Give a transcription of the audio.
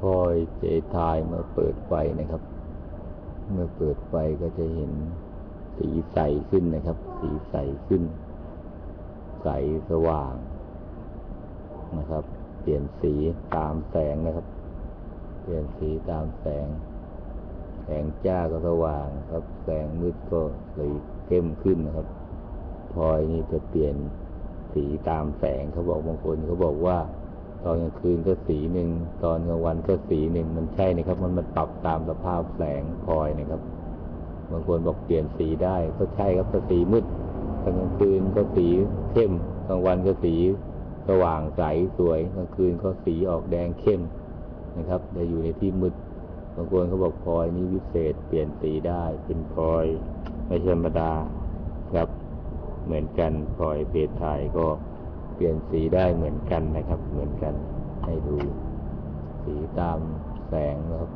พลอยเจทายเมื่อเปิดไฟนะครับ เมื่อเปิดไฟก็จะเห็นสีใสขึ้นนะครับ สีใสขึ้น ใสสว่างนะครับ เปลี่ยนสีตามแสงนะครับ เปลี่ยนสีตามแสง แสงจ้าก็สว่างครับ แสงมืดก็สีเข้มขึ้นนะครับพลอยนี่จะเปลี่ยนสีตามแสงเขาบอกบางคนเขาบอกว่า ตอนกลางคืนก็สีหนึ่ง ตอนกลางวันก็สีหนึ่ง มันใช่นะครับ มันมันปรับตามสภาพแสงพลอยนะครับ บางคนบอกเปลี่ยนสีได้ ก็ใช่ครับก็สีมืดกลางคืนก็สีเข้ม กลางวันก็สีสว่างใสสวย กลางคืนก็สีออกแดงเข้มนะครับจะอยู่ในที่มืด บางคนเขาบอกพลอยนี้วิเศษ เปลี่ยนสีได้ เป็นพลอย ไม่ธรรมดาครับ เหมือนกันพลอยเพทไทยก็ เปลี่ยนสีได้เหมือนกันนะครับ เหมือนกันให้ดูสีตามแสงนะครับ